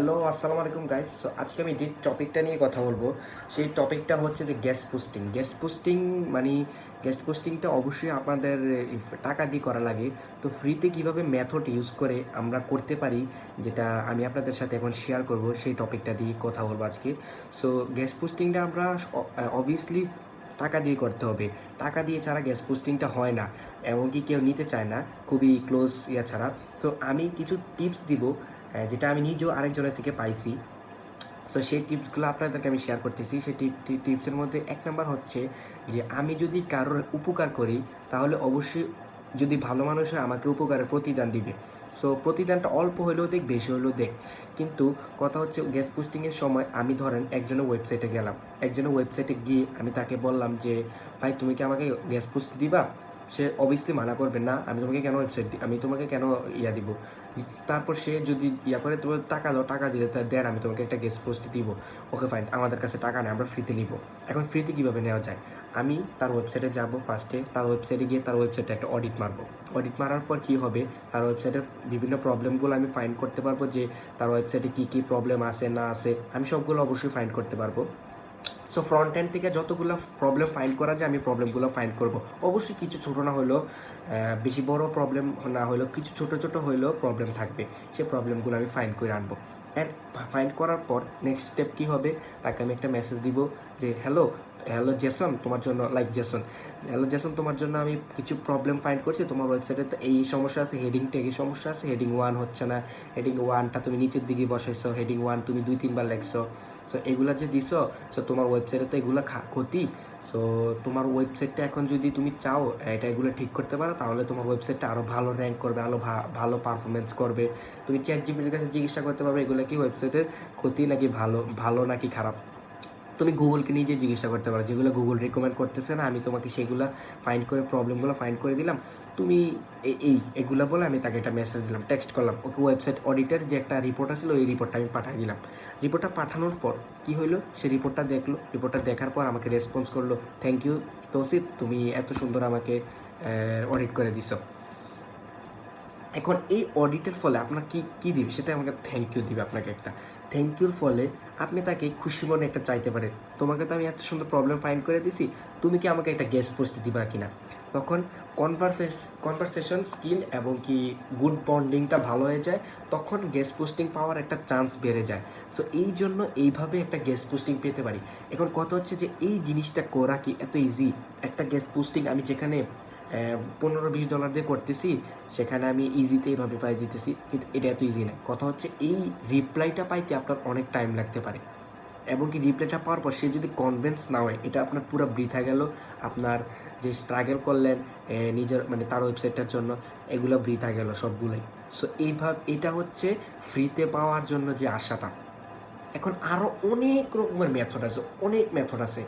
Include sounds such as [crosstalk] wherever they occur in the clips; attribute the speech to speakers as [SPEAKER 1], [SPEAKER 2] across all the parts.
[SPEAKER 1] Hello, আসসালামু আলাইকুম guys so আজকে আমি যে টপিকটা নিয়ে কথা বলব, সেই টপিকটা হচ্ছে যে গ্যাস পোস্টিং গ্যাস পোস্টিং মানে গ্যাস পোস্টিংটা অবশ্যই আপনাদের টাকা দিয়ে করা লাগে, তো ফ্রিতে কীভাবে মেথড ইউজ করে আমরা করতে পারি, যেটা আমি আপনাদের সাথে এখন শেয়ার করব, সেই টপিকটা দিয়ে কথা বলব আজকে। সো গ্যাস পোস্টিংটা আমরা অবভিয়াসলি টাকা দিয়ে করতে হবে। টাকা দিয়ে ছাড়া গ্যাস পোস্টিংটা হয় না, এমনকি কেউ নিতে চায় না, খুবই ক্লোজ ইয়া ছাড়া। তো আমি কিছু টিপস দিব যেটা আমি নিজেও আরেকজনের থেকে পাইছি। সো সেই টিপসগুলো আপনাদেরকে আমি শেয়ার করতেছি। সেই টিপ টিপসের মধ্যে এক নম্বর হচ্ছে যে, আমি যদি কারোর উপকার করি, তাহলে অবশ্যই যদি ভালো মানুষ হয়, আমাকে উপকারের প্রতিদান দিবে। সো প্রতিদানটা অল্প হলেও দেখ, বেশি হলেও দেখ। কিন্তু কথা হচ্ছে গ্যাস পোস্টিংয়ের সময় আমি ধরেন একজনের ওয়েবসাইটে গেলাম। একজনের ওয়েবসাইটে গিয়ে আমি তাকে বললাম যে, ভাই, তুমি কি আমাকে গ্যাস পোস্ট দিবা? সে অবভিয়াসলি মানা করবে না, আমি তোমাকে কেন ওয়েবসাইট আমি তোমাকে কেন ইয়া দিব? তারপর সে যদি ইয়া করে তোমার টাকা দাও, টাকা দিলে তার দেন, আমি তোমাকে একটা গেস্ট পোস্ট দিব। ওকে ফাইন আমাদের কাছে টাকা নেই, আমরা ফ্রিতে নিব। এখন ফ্রিতে কীভাবে নেওয়া যায়? আমি তার ওয়েবসাইটে যাব ফার্স্টে তার ওয়েবসাইটে গিয়ে তার ওয়েবসাইটে একটা অডিট মারবো। অডিট মারার পর কী হবে? তার ওয়েবসাইটের বিভিন্ন প্রবলেমগুলো আমি ফাইন্ড করতে পারব যে, তার ওয়েবসাইটে কী কী প্রবলেম আছে, না আছে, আমি সবগুলো অবশ্যই ফাইন্ড করতে পারব। সো ফ্রন্ট এন্ড থেকে যতগুলো প্রবলেম ফাইন্ড করা যায়, আমি প্রবলেমগুলো ফাইন্ড করব। অবশ্যই কিছু ছোটো না হলেও বেশি বড় প্রবলেম না হলেও, কিছু ছোট ছোট হলেও প্রবলেম থাকবে। সে প্রবলেমগুলো আমি ফাইন্ড করে আনব। অ্যান্ড ফাইন্ড করার পর নেক্সট স্টেপ কী হবে? তাকে আমি একটা মেসেজ দিব যে হ্যালো হ্যালো জেসন তোমার জন্য লাইক জেসন হ্যালো জেসন তোমার জন্য আমি কিছু প্রবলেম ফাইন্ড করছি। তোমার ওয়েবসাইটে তো এই সমস্যা আছে হেডিং ট্যাগের সমস্যা আছে হেডিং ওয়ান হচ্ছে না। হেডিং ওয়ানটা তুমি নিচের দিকে বসাইছো হেডিং ওয়ান তুমি দুই, তিনবার লেখছো। সো এগুলো যে দিছো সো তোমার ওয়েবসাইটে তো এগুলো ক্ষতি। সো তোমার ওয়েবসাইটটা এখন যদি তুমি চাও, এটা এগুলো ঠিক করতে পারো, তাহলে তোমার ওয়েবসাইটটা আরও ভালো র্যাঙ্ক করবে আরও ভালো পারফরমেন্স করবে। তুমি চ্যাট জিপির কাছে জিজ্ঞাসা করতে পারবে, এগুলো কি ওয়েবসাইটের ক্ষতি নাকি ভালো ভালো নাকি খারাপ? তুমি গুগলকে নিজে জিজ্ঞাসা করতে পারো, যেগুলো গুগল রেকমেন্ড করতেছে না, আমি তোমাকে সেগুলো ফাইন্ড করে প্রবলেমগুলো ফাইন্ড করে দিলাম। তুমি এই, এগুলো বলে আমি তাকে একটা মেসেজ দিলাম টেক্সট করলাম, ওকে ওয়েবসাইট অডিটের যে একটা রিপোর্ট আছিল ওই রিপোর্টটা আমি পাঠিয়ে দিলাম। রিপোর্টটা পাঠানোর পর কি হইল? সে রিপোর্টটা দেখল রিপোর্টটা দেখার পর আমাকে রেসপন্স করল থ্যাংক ইউ তৌসিফ তুমি এত সুন্দর আমাকে অডিট করে দিছো। এখন এই অডিটের ফলে আপনার কি কি দিবে? সেটা আমাকে থ্যাংক ইউ দিবে আপনাকে একটা। থ্যাংক ইউর ফলে আপনি তাকে খুশি মনে একটা চাইতে পারেন। তোমাকে তো আমি এত সুন্দর প্রবলেম ফাইন্ড করে দিছি, তুমি কি আমাকে একটা গেস্ট পোস্ট দিবা কিনা? তখন কনভারসেস কনভারসেশন স্কিল এবং কি গুড বন্ডিংটা ভালো হয়ে যায়, তখন গেস্ট পোস্টিং পাওয়ার একটা চান্স বেড়ে যায়। সো এই জন্য এইভাবে একটা গেস্ট পোস্টিং পেতে পারি। এখন কথা হচ্ছে যে, এই জিনিসটা করা কি এত ইজি একটা গেস্ট পোস্টিং আমি যেখানে পনেরো বিশ ডলার দিয়ে করতেছি, সেখানে আমি ইজিতে এইভাবে পাই যেতেছি কিন্তু এটা এত ইজি না। কথা হচ্ছে, এই রিপ্লাইটা পাইতে আপনার অনেক টাইম লাগতে পারে। এবং কি রিপ্লাইটা পাওয়ার পর সে যদি কনভেন্স না হয়, এটা আপনার পুরো বৃথা গেল, আপনার যে স্ট্রাগল করলেন নিজের মানে তার ওয়েবসাইটটার জন্য, এগুলো বৃথা গেল সবগুলোই। সো এইভাবে, এটা হচ্ছে ফ্রিতে পাওয়ার জন্য যে আশাটা। এখন আরও অনেক রকমের মেথড আছে, অনেক মেথড আছে।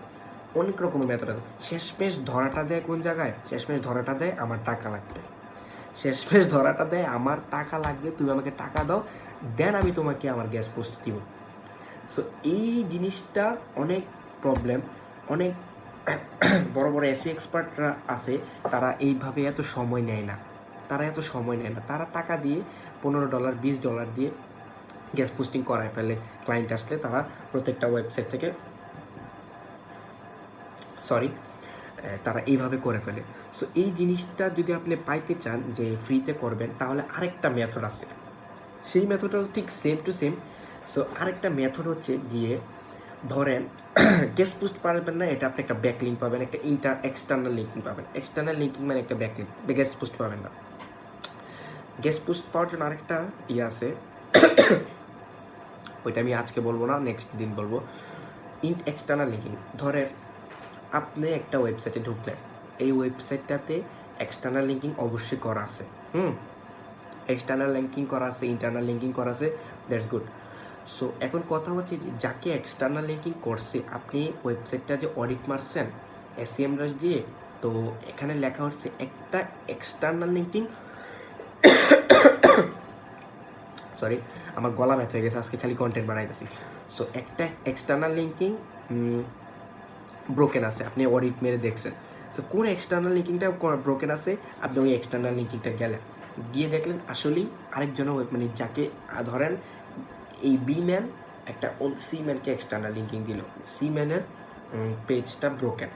[SPEAKER 1] অনেক রকমের মেথড আছে শেষমেশ ধরাটা দেয় কোন জায়গায়? শেষমেশ ধরাটা দেয় আমার টাকা লাগবে। শেষমেশ ধরাটা দেয় আমার টাকা লাগবে, তুমি আমাকে টাকা দাও দেন আমি তোমাকে আমার গ্যাস পোস্ট দিব। সো এই জিনিসটা অনেক প্রবলেম অনেক [clears throat] বড় বড় এসি এক্সপার্টরা আছে, তারা এইভাবে এত সময় নেয় না। তারা এত সময় নেয় না। তারা টাকা দিয়ে পনেরো ডলার বিশ ডলার দিয়ে গ্যাস পোস্টিং করায় ফেলে। ক্লায়েন্ট আসলে তারা প্রত্যেকটা ওয়েবসাইট থেকে সরি তারা এইভাবে করে ফেলে। সো এই জিনিসটা যদি আপনি পাইতে চান যে ফ্রিতে করবেন, তাহলে আরেকটা মেথড আছে। সেই মেথডটা ঠিক সেম টু সেম সো আরেকটা মেথড হচ্ছে গিয়ে ধরেন গেস্ট পোস্ট পারবেন না, এটা আপনি একটা ব্যাক লিঙ্ক পাবেন, একটা ইন্টার এক্সটার্নাল লিঙ্কিং পাবেন। এক্সটার্নাল লিঙ্কিং মানে একটা ব্যাক লিঙ্ক গেস্ট পোস্ট পাবেন না। গেস্ট পোস্ট পাওয়ার জন্য আরেকটা ইয়ে আছে। [clears throat] ওইটা আমি আজকে বলব না নেক্সট দিন বলব। ইন এক্সটার্নাল লিঙ্কিং ধরেন আপনি একটা ওয়েবসাইটে ঢুকলেন। এই ওয়েবসাইটটাতে এক্সটার্নাল লিঙ্কিং অবশ্যই করা আছে। হুম? এক্সটার্নাল লিঙ্কিং করা আছে ইন্টারনাল লিঙ্কিং করা আছে দ্যাটস গুড সো এখন কথা হচ্ছে যে, যাকে এক্সটার্নাল লিঙ্কিং করছে, আপনি ওয়েবসাইটটা যে অডিট মারছেন এসিএম রাস দিয়ে, তো এখানে লেখা হচ্ছে একটা এক্সটার্নাল লিঙ্কিং সরি আমার গলা ব্যথা হয়ে গেছে, আজকে খালি কন্টেন্ট বানাইতেছি। সো একটা এক্সটার্নাল লিঙ্কিং ব্রোকেন আছে, আপনি অডিট মেরে দেখছেন। সো কোন এক্সটার্নাল লিঙ্কিংটা ব্রোকেন আছে, আপনি ওই এক্সটার্নাল লিঙ্কিংটা গেলেন। গিয়ে দেখলেন আসলেই আরেকজনও মানে যাকে ধরেন এই বি ম্যান একটা সি ম্যানকে এক্সটার্নাল লিঙ্কিং দিল। সি ম্যানের পেজটা ব্রোকেন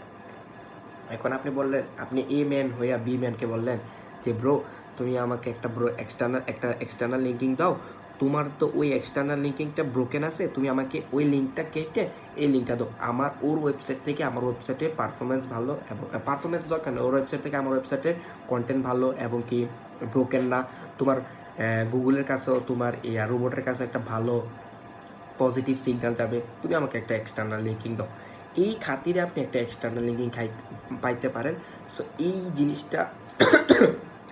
[SPEAKER 1] এখন আপনি বললেন, আপনি এ ম্যান হইয়া বি ম্যানকে বললেন যে ব্রো তুমি আমাকে একটা ব্রো এক্সটার্নাল একটা এক্সটার্নাল লিঙ্কিং দাও তোমার তো ওই এক্সটার্নাল লিঙ্কিংটা ব্রোকেন আছে, তুমি আমাকে ওই লিঙ্কটা কেটে এই লিঙ্কটা দাও। আমার ওর ওয়েবসাইট থেকে আমার ওয়েবসাইটের পারফরমেন্স ভালো এবং পারফরমেন্স দরকার নেই ওর ওয়েবসাইট থেকে আমার ওয়েবসাইটের কন্টেন্ট ভালো এবং কি ব্রোকেন না। তোমার গুগলের কাছেও তোমার এয়া রোবটের কাছে একটা ভালো পজিটিভ সিগন্যাল যাবে। তুমি আমাকে একটা এক্সটার্নাল লিঙ্কিং দাও। এই খাতিরে আপনি একটা এক্সটার্নাল লিঙ্কিং খাই, পাইতে পারেন। সো এই জিনিসটা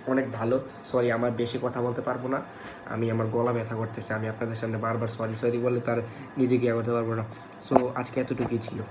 [SPEAKER 1] অনেক ভালো। সরি আমার বেশি কথা বলতে পারব না। আমি আমার গলা ব্যথা করতেছে। আমি আপনাদের সামনে বারবার সরি সরি বলে তার নিজে গিয়ে করতে পারব না। সো আজকে এতটুকুই ছিল।